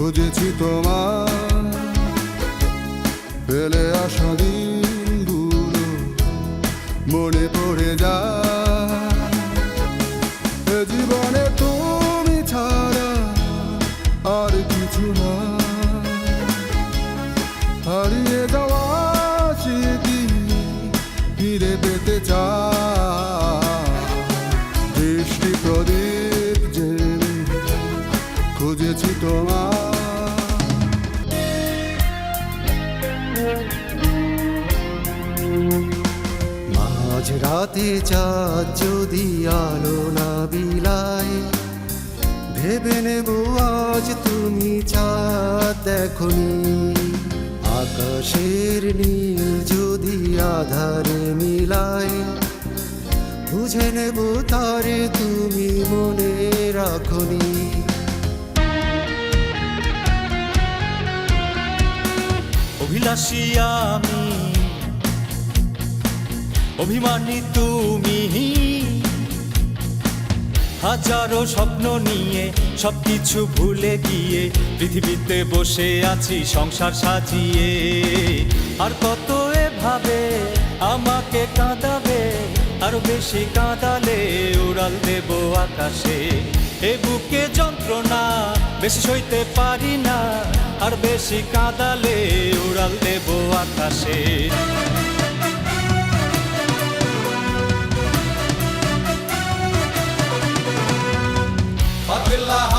খুঁজেছি তোমার পেলে আসা দিনগুলো মনে পড়ে যা এ জীবনে তুমি ছাড়া আর কিছু না হারিয়ে যাওয়া স্মৃতি ফিরে পেতে চা দৃষ্টি প্রদীপ যে খুঁজেছি তোমার রাতে চাঁদ যদি আলো না বিলায়, ভেবে নেব আজ তুমি চাঁদ দেখনি। আকাশের নীল যদি আধারে মিলায়, বুঝে নেব তারে তুমি মনে রাখনি। অভিলাষী আমি অভিমানী তুমি। হাজারো স্বপ্ন নিয়ে সব কিছু ভুলে গিয়ে পৃথিবীতে বসে আছি, সংসার সাজিয়ে। আর কত এভাবে আমাকে কাঁদাবে, আরও বেশি কাঁদালে উড়াল দেব আকাশে। এ বুকে যন্ত্রণা বেশি সইতে পারি না, আর বেশি কাঁদালে উড়াল দেব আকাশে। পাগলা